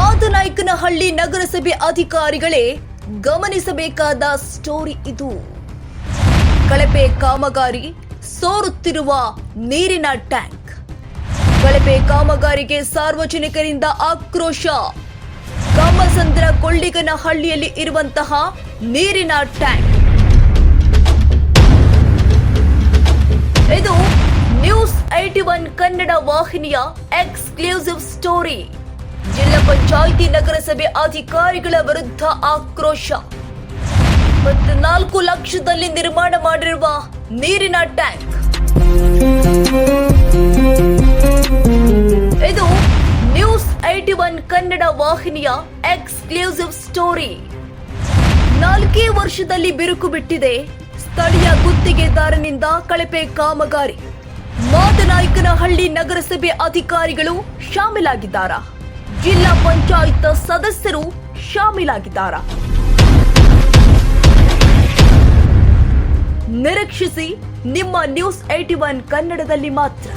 ಮಾದನಾಯಕನಹಳ್ಳಿ ನಗರಸಭೆ ಅಧಿಕಾರಿಗಳೇ ಗಮನಿಸಬೇಕಾದ ಸ್ಟೋರಿ ಇದು. ಕಳಪೆ ಕಾಮಗಾರಿ ಸೋರುತ್ತಿರುವ ನೀರಿನ ಟ್ಯಾಂಕ್. ಕಳಪೆ ಕಾಮಗಾರಿಗೆ ಸಾರ್ವಜನಿಕರಿಂದ ಆಕ್ರೋಶ. ಕಾಮಸಂದ್ರ ಕೊಳ್ಳಿಗನಹಳ್ಳಿಯಲ್ಲಿ ಇರುವಂತಹ ನೀರಿನ ಟ್ಯಾಂಕ್. ಇದು ನ್ಯೂಸ್ ಐಟಿ ಒನ್ ಕನ್ನಡ ವಾಹಿನಿಯ ಎಕ್ಸ್ಕ್ಲೂಸಿವ್ ಸ್ಟೋರಿ. ಜಿಲ್ಲಾ ಪಂಚಾಯಿತಿ ನಗರಸಭೆ ಅಧಿಕಾರಿಗಳ ವಿರುದ್ಧ ಆಕ್ರೋಶ. ನಾಲ್ಕು ಲಕ್ಷದಲ್ಲಿ ನಿರ್ಮಾಣ ಮಾಡಿರುವ ನೀರಿನ ಟ್ಯಾಂಕ್. ಇದು ನ್ಯೂಸ್ ಐಟಿ ಒನ್ ಕನ್ನಡ ವಾಹಿನಿಯ ಎಕ್ಸ್ಕ್ಲೂಸಿವ್ ಸ್ಟೋರಿ. ನಾಲ್ಕೇ ವರ್ಷದಲ್ಲಿ ಬಿರುಕು ಬಿಟ್ಟಿದೆ. ಸ್ಥಳೀಯ ಗುತ್ತಿಗೆದಾರನಿಂದ ಕಳಪೆ ಕಾಮಗಾರಿ. ಮಾದನಾಯಕನಹಳ್ಳಿ ನಗರಸಭೆ ಅಧಿಕಾರಿಗಳು ಶಾಮೀಲಾಗಿದ್ದಾರಾ? ಜಿಲ್ಲಾ ಪಂಚಾಯತ್ ಸದಸ್ಯರು ಶಾಮೀಲಾಗಿದ್ದಾರಾ. ನಿರೀಕ್ಷಿಸಿ ನಿಮ್ಮ ನ್ಯೂಸ್ ಏಟಿ ಒನ್ ಕನ್ನಡದಲ್ಲಿ ಮಾತ್ರ.